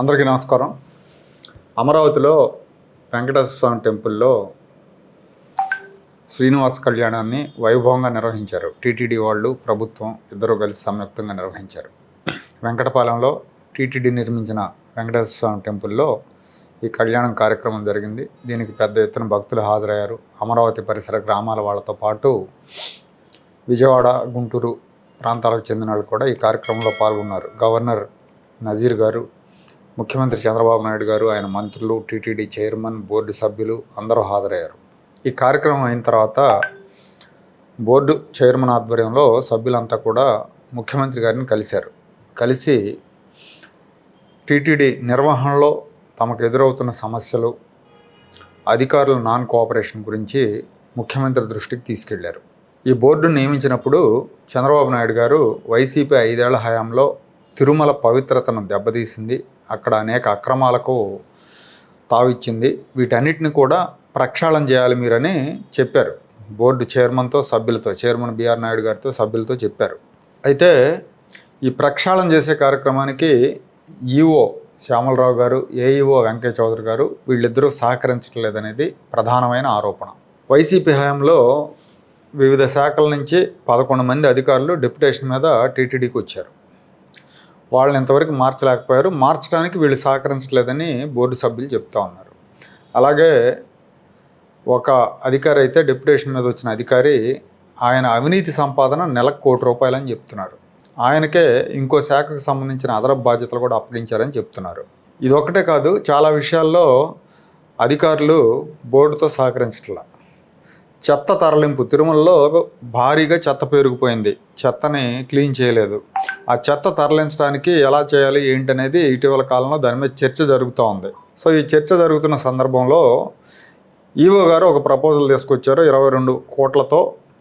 అందరికీ నమస్కారం. అమరావతిలో వెంకటేశ్వర స్వామి టెంపుల్లో శ్రీనివాస కళ్యాణాన్ని వైభవంగా నిర్వహించారు. టీటీడీ వాళ్ళు ప్రభుత్వం ఇద్దరు కలిసి సంయుక్తంగా నిర్వహించారు. వెంకటపాలెంలో టీటీడీ నిర్మించిన వెంకటేశ్వర స్వామి టెంపుల్లో ఈ కళ్యాణం కార్యక్రమం జరిగింది. దీనికి పెద్ద ఎత్తున భక్తులు హాజరయ్యారు. అమరావతి పరిసర గ్రామాల వాళ్ళతో పాటు విజయవాడ గుంటూరు ప్రాంతాలకు చెందిన వాళ్ళు కూడా ఈ కార్యక్రమంలో పాల్గొన్నారు. గవర్నర్ నజీర్ గారు ముఖ్యమంత్రి చంద్రబాబు నాయుడు గారు ఆయన మంత్రులు టీటీడీ చైర్మన్ బోర్డు సభ్యులు అందరూ హాజరయ్యారు. ఈ కార్యక్రమం అయిన తర్వాత బోర్డు చైర్మన్ ఆధ్వర్యంలో సభ్యులంతా కూడా ముఖ్యమంత్రి గారిని కలిశారు. కలిసి టీటీడీ నిర్వహణలో తమకు ఎదురవుతున్న సమస్యలు అధికారుల నాన్ కోఆపరేషన్ గురించి ముఖ్యమంత్రి దృష్టికి తీసుకెళ్ళారు. ఈ బోర్డును నియమించినప్పుడు చంద్రబాబు నాయుడు గారు వైసీపీ ఐదేళ్ళ హయాంలో తిరుమల పవిత్రతను దెబ్బతీసింది అక్కడ అనేక అక్రమాలకు తావిచ్చింది. వీటన్నిటిని కూడా ప్రక్షాళన చేయాలి మీరని చెప్పారు. బోర్డు చైర్మన్తో సభ్యులతో చైర్మన్ బిఆర్ నాయుడు గారితో సభ్యులతో చెప్పారు. అయితే ఈ ప్రక్షాళన చేసే కార్యక్రమానికి ఈఓ శ్యామలరావు గారు ఏఈఓ వెంకయ్య చౌదరి గారు వీళ్ళిద్దరూ సహకరించట్లేదనేది ప్రధానమైన ఆరోపణ. వైసీపీ హయాంలో వివిధ శాఖల నుంచి పదకొండు మంది అధికారులు డిప్యుటేషన్ మీద టీటీడీకి వచ్చారు. వాళ్ళని ఇంతవరకు మార్చలేకపోయారు. మార్చడానికి వీళ్ళు సహకరించట్లేదని బోర్డు సభ్యులు చెప్తా ఉన్నారు. అలాగే ఒక అధికారి అయితే డిప్యుటేషన్ మీద వచ్చిన అధికారి ఆయన అవినీతి సంపాదన నెలకు కోటి రూపాయలని చెప్తున్నారు. ఆయనకే ఇంకో శాఖకు సంబంధించిన అదనపు బాధ్యతలు కూడా అప్పగించారని చెప్తున్నారు. ఇదొక్కటే కాదు చాలా విషయాల్లో అధికారులు బోర్డుతో సహకరించట్లా. చెత్త తరలింపు. తిరుమలలో భారీగా చెత్త పెరిగిపోయింది చెత్తని క్లీన్ చేయలేదు. ఆ చెత్త తరలించడానికి ఎలా చేయాలి ఏంటనేది ఇటీవల కాలంలో దాని మీద చర్చ జరుగుతూ ఉంది. సో ఈ చర్చ జరుగుతున్న సందర్భంలో ఈవో గారు ఒక ప్రపోజల్ తీసుకొచ్చారు. ఇరవై రెండు కోట్లతో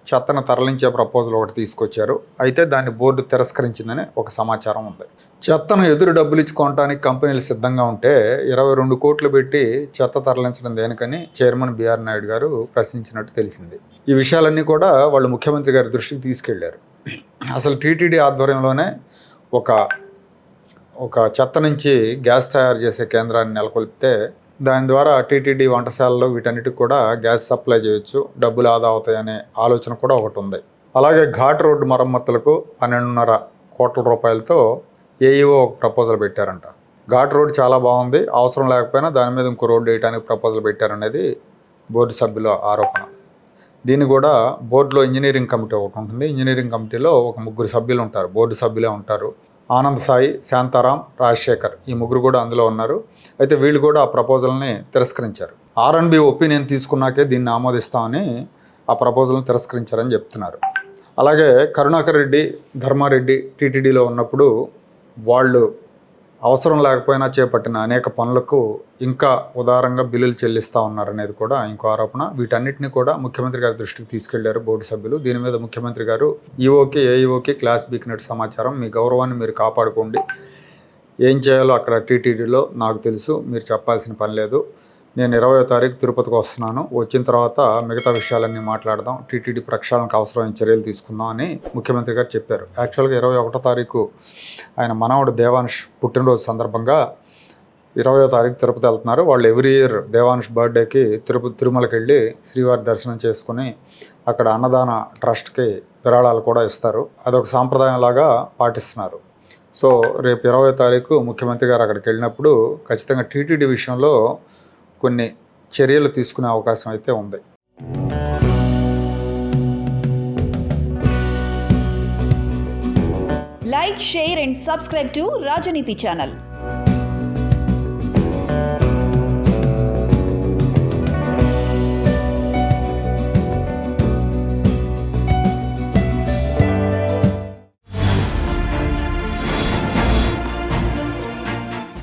చెత్తను తరలించే ప్రపోజల్ ఒకటి తీసుకొచ్చారు. అయితే దాన్ని బోర్డు తిరస్కరించిందని ఒక సమాచారం ఉంది. చెత్తను ఎదురు డబ్బులు ఇచ్చుకోవడానికి కంపెనీలు సిద్ధంగా ఉంటే ఇరవై రెండు కోట్లు పెట్టి చెత్త తరలించడం దేనికని చైర్మన్ బీఆర్ నాయుడు గారు ప్రశ్నించినట్టు తెలిసింది. ఈ విషయాలన్నీ కూడా వాళ్ళు ముఖ్యమంత్రి గారి దృష్టికి తీసుకెళ్ళారు. అసలు టీటీడీ ఆధ్వర్యంలోనే ఒక ఒక చెత్త నుంచి గ్యాస్ తయారు చేసే కేంద్రాన్ని నెలకొల్పితే దాని ద్వారా టీటీడీ వంటశాలలో వీటన్నిటికి కూడా గ్యాస్ సప్లై చేయొచ్చు డబ్బులు ఆదా అవుతాయనే ఆలోచన కూడా ఒకటి ఉంది. అలాగే ఘాట్ రోడ్డు మరమ్మతులకు పన్నెండున్నర కోట్ల రూపాయలతో ఏఈఓ ఒక ప్రపోజల్ పెట్టారంట. ఘాట్ రోడ్ చాలా బాగుంది అవసరం లేకపోయినా దాని మీద ఇంకో రోడ్డు వేయడానికి ప్రపోజల్ పెట్టారనేది బోర్డు సభ్యుల ఆరోపణ. దీన్ని కూడా బోర్డులో ఇంజనీరింగ్ కమిటీ ఒకటి ఉంటుంది. ఇంజనీరింగ్ కమిటీలో ఒక ముగ్గురు సభ్యులు ఉంటారు బోర్డు సభ్యులే ఉంటారు. ఆనంద్ సాయి శాంతారాం రాజశేఖర్ ఈ ముగ్గురు కూడా అందులో ఉన్నారు. అయితే వీళ్ళు కూడా ఆ ప్రపోజల్ని తిరస్కరించారు. ఆర్ అండ్ బి ఒపీనియన్ తీసుకున్నాకే దీన్ని ఆమోదిస్తామని ఆ ప్రపోజల్ని తిరస్కరించారని చెప్తున్నారు. అలాగే కరుణాకర్ రెడ్డి ధర్మారెడ్డి టీటీడీలో ఉన్నప్పుడు వాళ్ళు అవసరం లేకపోయినా చేపట్టిన అనేక పనులకు ఇంకా ఉదారంగా బిల్లులు చెల్లిస్తూ ఉన్నారనేది కూడా ఇంకో ఆరోపణ. వీటన్నిటిని కూడా ముఖ్యమంత్రి గారి దృష్టికి తీసుకెళ్ళారు బోర్డు సభ్యులు. దీని మీద ముఖ్యమంత్రి గారు ఈఓకే ఏఈఓకే క్లాస్ బీకినట్టు సమాచారం మీ గౌరవాన్ని మీరు కాపాడుకోండి. ఏం చేయాలో అక్కడ టీటీడీలో నాకు తెలుసు మీరు చెప్పాల్సిన పని లేదు. నేను ఇరవయో తారీఖు తిరుపతికి వస్తున్నాను. వచ్చిన తర్వాత మిగతా విషయాలన్నీ మాట్లాడదాం. టీటీడీ ప్రక్షాళనకు అవసరమైన చర్యలు తీసుకుందాం అని ముఖ్యమంత్రి గారు చెప్పారు. యాక్చువల్గా ఇరవై ఒకటో తారీఖు ఆయన మనవడు దేవాన్ష్ పుట్టినరోజు సందర్భంగా ఇరవయో తారీఖు తిరుపతి వెళ్తున్నారు. వాళ్ళు ఎవ్రీ ఇయర్ దేవాన్ష్ బర్త్డేకి తిరుపతి తిరుమలకి వెళ్ళి శ్రీవారి దర్శనం చేసుకుని అక్కడ అన్నదాన ట్రస్ట్కి విరాళాలు కూడా ఇస్తారు. అదొక సాంప్రదాయంలాగా పాటిస్తున్నారు. సో రేపు ఇరవై తారీఖు ముఖ్యమంత్రి గారు అక్కడికి వెళ్ళినప్పుడు ఖచ్చితంగా టీటీడీ విషయంలో కొన్ని చర్యలు తీసుకునే అవకాశం అయితే ఉంది. Like share and subscribe to Rajaneeti channel